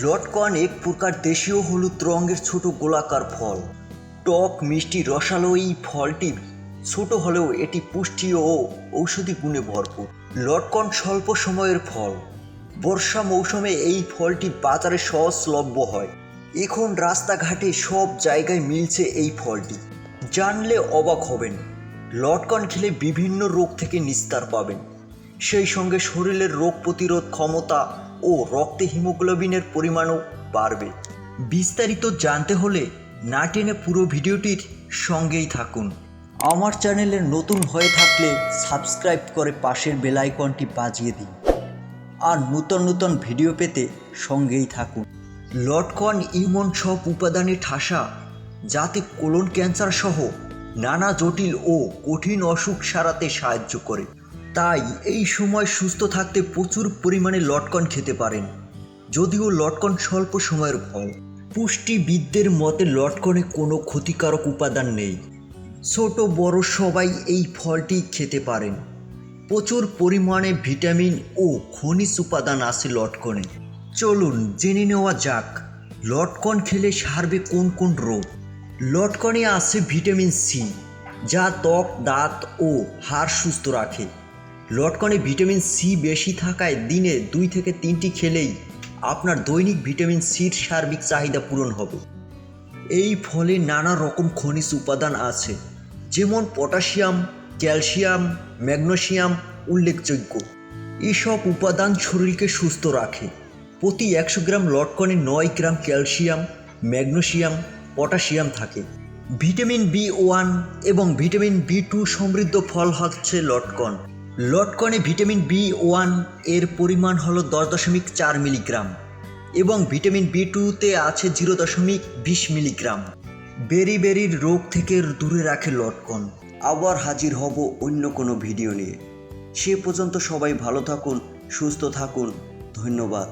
লটকন এক প্রকার দেশীয় হলুদ রঙের ছোট গোলাকার ফল। টক, মিষ্টি, রসালো এই ফলটি ছোট হলেও এটি পুষ্টি ও ঔষধি গুণে ভরপুর। লটকন স্বল্প সময়ের ফল। বর্ষা মৌসুমে এই ফলটি বাজারে সহজলভ্য হয়। এখন রাস্তাঘাটে সব জায়গায় মিলছে এই ফলটি। জানলে অবাক হবেন। লটকন খেলে বিভিন্ন রোগ থেকে নিস্তার পাবেন। সেই সঙ্গে শরীরের রোগ প্রতিরোধ ক্ষমতা ও রক্তে হিমোগ্লোবিনের পরিমাণও বাড়বে। বিস্তারিত জানতে হলে না টেনে পুরো ভিডিওটির সঙ্গেই থাকুন। আমার চ্যানেলে নতুন হয়ে থাকলে সাবস্ক্রাইব করে পাশের বেল আইকনটি বাজিয়ে দিন। আর নূতন নূতন ভিডিও পেতে সঙ্গেই থাকুন। লটকন ইমন সব উপাদানে ঠাসা, যাতে কোলন ক্যান্সার সহ নানা জটিল ও কঠিন অসুখ সারাতে সাহায্য করে। তাই এই সময় সুস্থ থাকতে প্রচুর পরিমাণে লটকন খেতে পারেন। যদিও লটকন স্বল্প সময়ের ফল। পুষ্টিবিদদের মতে লটকনে কোনো ক্ষতিকারক উপাদান নেই। ছোট, বড় সবাই এই ফলটি খেতে পারেন। প্রচুর পরিমাণে ভিটামিন ও খনিজ উপাদান আছে লটকনে। চলুন জেনে নেওয়া যাক, লটকন খেলে সারবে কোন কোন রোগ? লটকনে আছে ভিটামিন সি, যা ত্বক, দাঁত ও হাড় সুস্থ রাখে। লটকনে ভিটামিন সি বেশি থাকায় দিনে দুই থেকে তিনটি খেলেই আপনার দৈনিক ভিটামিন সির সার্বিক চাহিদা পূরণ হবে। এই ফলে নানা রকম খনিজ উপাদান আছে, যেমন পটাশিয়াম, ক্যালসিয়াম, ম্যাগনেসিয়াম উল্লেখযোগ্য। এসব উপাদান শরীরকে সুস্থ রাখে। প্রতি একশো গ্রাম লটকনে নয় গ্রাম ক্যালসিয়াম, ম্যাগনেসিয়াম, পটাশিয়াম থাকে। ভিটামিন বি ওয়ান এবং ভিটামিন বি টু সমৃদ্ধ ফল হচ্ছে লটকন। লটকনে ভিটামিন বি ওয়ানের পরিমাণ হল দশ দশমিক চার মিলিগ্রাম এবং ভিটামিন বি টুতে আছে জিরো দশমিক বিশ মিলিগ্রাম। বেরি বেরির রোগ থেকে দূরে রাখে লটকন। আবার হাজির হব অন্য কোনো ভিডিও নিয়ে। সে পর্যন্ত সবাই ভালো থাকুন, সুস্থ থাকুন। ধন্যবাদ।